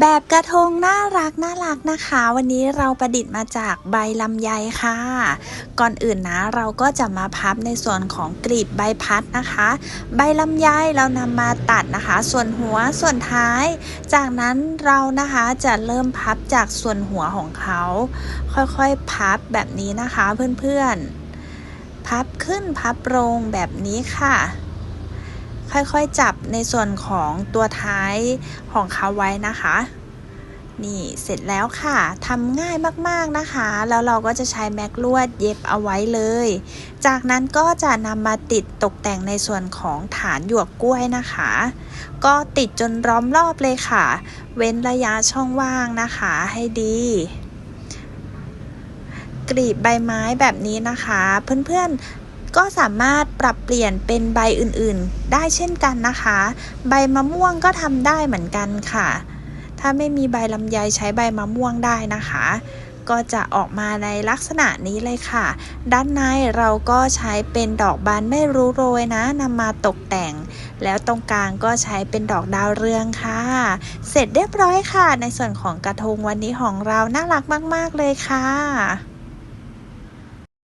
แบบกระทงน่ารักน่ารักนะคะ วันนี้เราประดิษฐ์มาจากใบลำไยค่ะ ก่อนอื่นนะเราก็จะมาพับในส่วนของกลีบใบพัดนะคะ ใบลำไยเรานำมาตัดนะคะ ส่วนหัวส่วนท้าย จากนั้นเรานะคะจะเริ่มพับจากส่วนหัวของเขา ค่อยๆพับแบบนี้นะคะเพื่อนๆ พับขึ้นพับลงแบบนี้ค่ะ ค่อยๆจับในส่วนของตัวท้ายของเขาไว้นะคะ นี่เสร็จแล้วค่ะทำง่ายมากๆนะคะ แล้วเราก็จะใช้แม็กลวดเย็บเอาไว้เลย จากนั้นก็จะนำมาติดตกแต่งในส่วนของฐานหยวกกล้วยนะคะ ก็ติดจนล้อมรอบเลยค่ะ เว้นระยะช่องว่างนะคะให้ดีกลีบใบไม้แบบนี้นะคะ เพื่อนๆ ก็สามารถปรับเปลี่ยนเป็นใบอื่นๆ ได้เช่นกันนะคะ ใบมะม่วงก็ทำได้เหมือนกันค่ะ ถ้าไม่มีใบลำไยใช้ใบมะม่วงได้นะคะ ก็จะออกมาในลักษณะนี้เลยค่ะ ด้านในเราก็ใช้เป็นดอกบานไม่รู้โรยนะนำมาตกแต่ง แล้วตรงกลางก็ใช้เป็นดอกดาวเรืองค่ะ เสร็จเรียบร้อยค่ะ ในส่วนของกระทงวันนี้ของเราน่ารักมาก ๆ เลยค่ะ